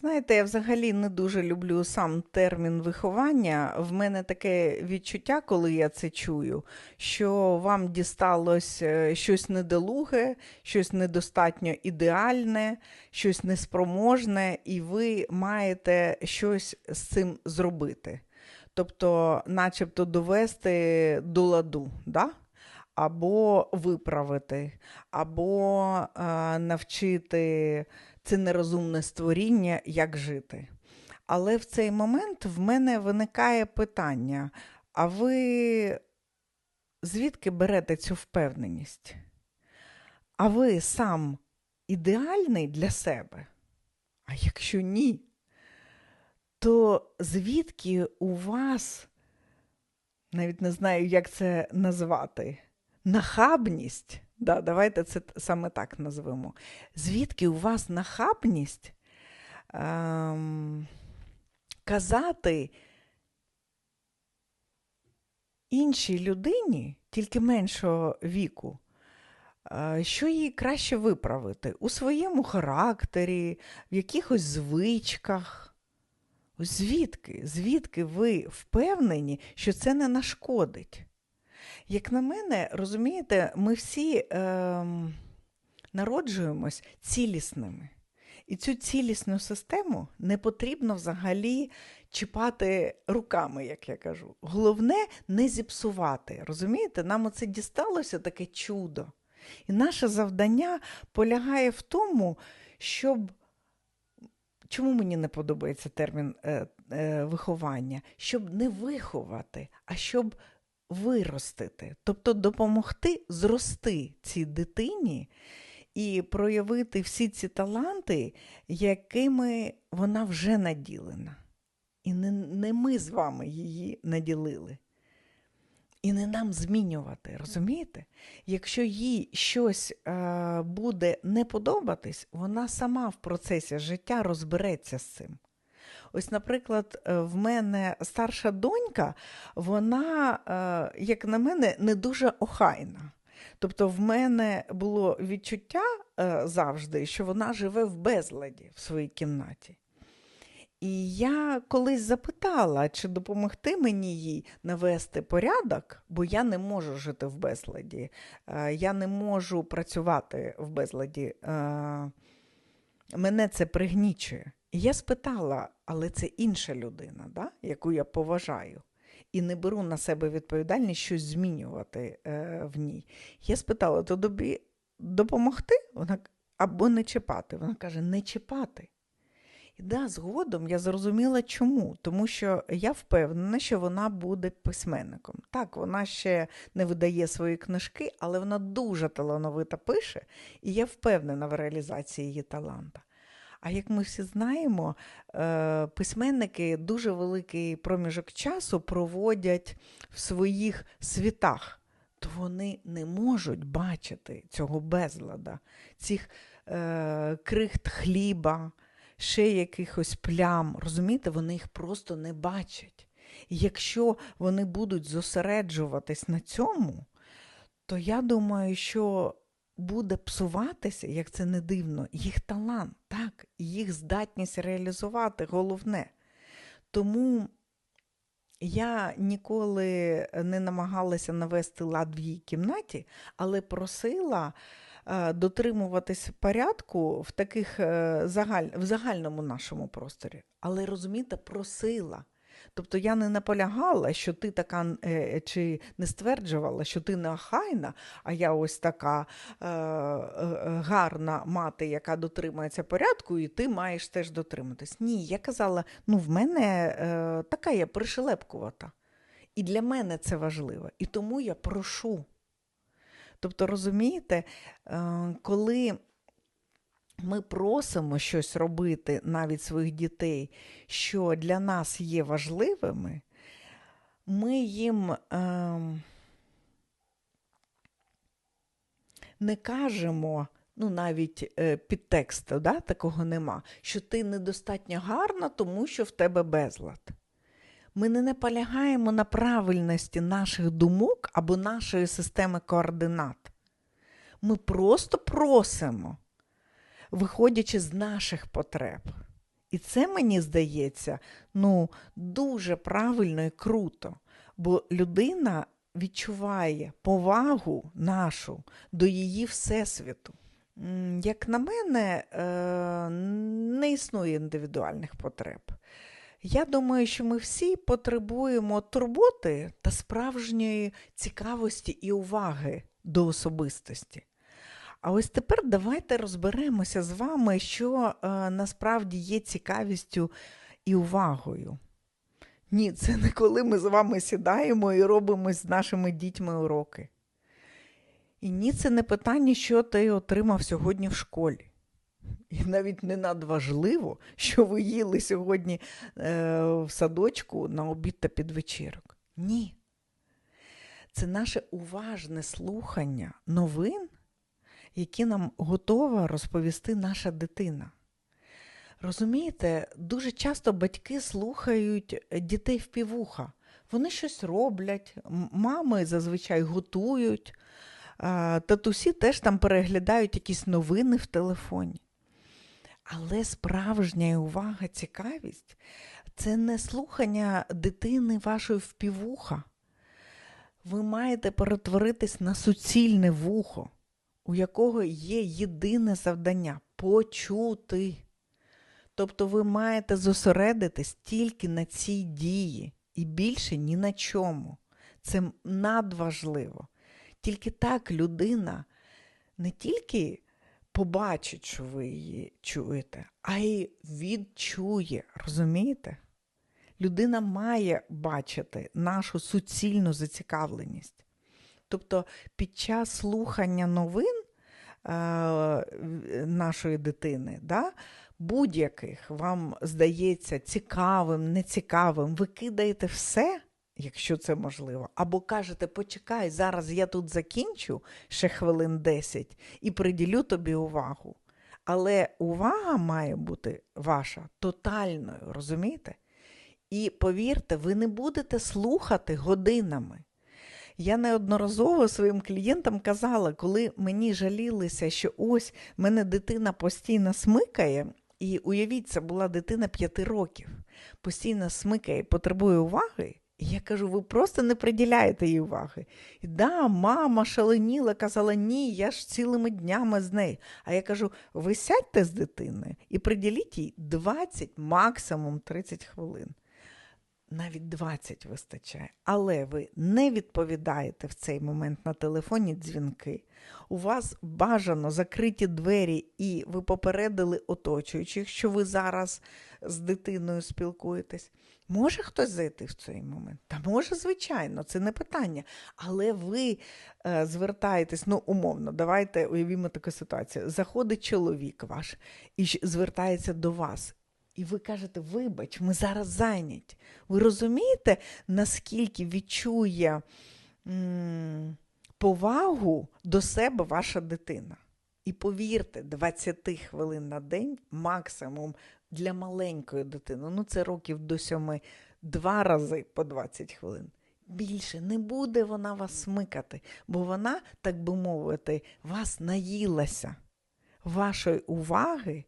Знаєте, я взагалі не дуже люблю сам термін виховання. В мене таке відчуття, коли я це чую, що вам дісталось е, щось недолуге, щось недостатньо ідеальне, щось неспроможне, і ви маєте щось з цим зробити. Тобто, начебто, довести до ладу. Да? Або виправити, або е, навчити це нерозумне створіння, як жити. Але в цей момент в мене виникає питання: а ви звідки берете цю впевненість? А ви сам ідеальний для себе? А якщо ні, то звідки у вас, навіть не знаю, як це назвати, нахабність? Да, Давайте це саме так назвемо. Звідки у вас нахабність ем, казати іншій людині, тільки меншого віку, е, що їй краще виправити у своєму характері, в якихось звичках? Звідки? Звідки ви впевнені, що це не нашкодить? Як на мене, розумієте, ми всі е, народжуємось цілісними. І цю цілісну систему не потрібно взагалі чіпати руками, як я кажу. Головне не зіпсувати. Розумієте, нам оце дісталося таке чудо. І наше завдання полягає в тому, щоб. Чому мені не подобається термін е, е, виховання? Щоб не виховати, а щоб виростити, тобто допомогти зрости цій дитині і проявити всі ці таланти, якими вона вже наділена. І не, не ми з вами її наділили. І не нам змінювати, розумієте? Якщо їй щось е, буде не подобатись, вона сама в процесі життя розбереться з цим. Ось, наприклад, е, в мене старша донька, вона, е, як на мене, не дуже охайна. Тобто, в мене було відчуття е, завжди, що вона живе в безладі в своїй кімнаті. І я колись запитала, чи допомогти мені їй навести порядок, бо я не можу жити в безладі, я не можу працювати в безладі. Мене це пригнічує. Я спитала, але це інша людина, да? яку я поважаю, і не беру на себе відповідальність щось змінювати е, в ній. Я спитала, то тобі допомогти? Вона або не чіпати. Вона каже, не чіпати. І да, згодом я зрозуміла, чому. Тому що я впевнена, що вона буде письменником. Так, вона ще не видає свої книжки, але вона дуже талановито пише, і я впевнена в реалізації її таланта. А як ми всі знаємо, е, письменники дуже великий проміжок часу проводять в своїх світах, то вони не можуть бачити цього безлада, цих е, крихт хліба, ще якихось плям. Розумієте, вони їх просто не бачать. І якщо вони будуть зосереджуватись на цьому, то я думаю, що буде псуватися, як це не дивно, їх талант, так, їх здатність реалізувати головне. Тому я ніколи не намагалася навести лад в її кімнаті, але просила е, дотримуватись порядку в таких е, загаль... в загальному нашому просторі. Але розумієте, просила. Тобто я не наполягала, що ти така, е, чи не стверджувала, що ти не охайна, а я ось така е, е, гарна мати, яка дотримується порядку, і ти маєш теж дотриматись. Ні, я казала, ну в мене е, така є пришелепкувата. І для мене це важливо. І тому я прошу. Тобто, розумієте, е, коли ми просимо щось робити навіть своїх дітей, що для нас є важливими, ми їм е, не кажемо, ну навіть е, підтексту, да, такого нема, що ти недостатньо гарна, тому що в тебе безлад. Ми не наполягаємо на правильності наших думок або нашої системи координат. Ми просто просимо виходячи з наших потреб. І це мені здається ну, дуже правильно і круто, бо людина відчуває повагу нашу до її всесвіту. Як на мене, е, не існує індивідуальних потреб. Я думаю, що ми всі потребуємо турботи та справжньої цікавості і уваги до особистості. А ось тепер давайте розберемося з вами, що е, насправді є цікавістю і увагою. Ні, це не коли ми з вами сідаємо і робимо з нашими дітьми уроки. І ні, це не питання, що ти отримав сьогодні в школі. І навіть не надважливо, що ви їли сьогодні е, в садочку на обід та підвечірок. Ні. Це наше уважне слухання новин, які нам готова розповісти наша дитина. Розумієте, дуже часто батьки слухають дітей в півуха. Вони щось роблять, мами зазвичай готують, татусі теж там переглядають якісь новини в телефоні. Але справжня увага, цікавість це не слухання дитини вашої впівуха. Ви маєте перетворитись на суцільне вухо, у якого є єдине завдання почути. Тобто ви маєте зосередитись тільки на цій дії і більше ні на чому. Це надважливо. Тільки так людина не тільки побачить, що ви її чуєте, а й відчує. Розумієте? Людина має бачити нашу суцільну зацікавленість. Тобто під час слухання новин е, нашої дитини, да, будь-яких вам здається цікавим, нецікавим, ви кидаєте все, якщо це можливо, або кажете, почекай, зараз я тут закінчу ще хвилин 10 і приділю тобі увагу. Але увага має бути ваша тотальною, розумієте? І повірте, ви не будете слухати годинами. Я неодноразово своїм клієнтам казала, коли мені жалілися, що ось мене дитина постійно смикає, і уявіть, це була дитина 5 років, постійно смикає, потребує уваги. Я кажу, ви просто не приділяєте їй уваги. І да, мама шаленіла, казала, ні, я ж цілими днями з нею. А я кажу, ви сядьте з дитиною і приділіть їй 20, максимум 30 хвилин навіть 20 вистачає. Але ви не відповідаєте в цей момент на телефонні дзвінки. У вас бажано закриті двері, і ви попередили оточуючих, що ви зараз з дитиною спілкуєтесь. Може хтось зайти в цей момент? Та може, звичайно, це не питання. Але ви е, звертаєтесь, ну, умовно, давайте уявімо таку ситуацію. Заходить чоловік ваш і звертається до вас. І ви кажете, вибач, ми зараз зайняті. Ви розумієте, наскільки відчує м, повагу до себе ваша дитина? І повірте, 20 хвилин на день максимум для маленької дитини, ну це років до сьоми, два рази по 20 хвилин. Більше не буде вона вас смикати, бо вона, так би мовити, вас наїлася. Вашої уваги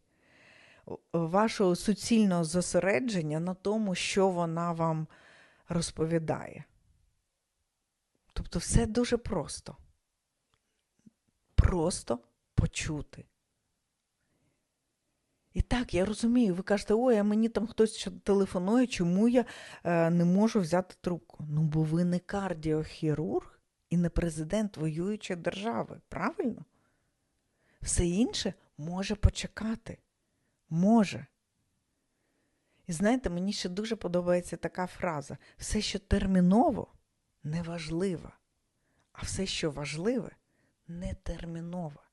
вашого суцільного зосередження на тому, що вона вам розповідає. Тобто все дуже просто. Просто почути. І так, я розумію, ви кажете, ой, а мені там хтось телефонує, чому я е, не можу взяти трубку? Ну, бо ви не кардіохірург і не президент воюючої держави, правильно? Все інше може почекати може. І знаєте, мені ще дуже подобається така фраза: все, що терміново, неважливо, а все, що важливе, нетерміново.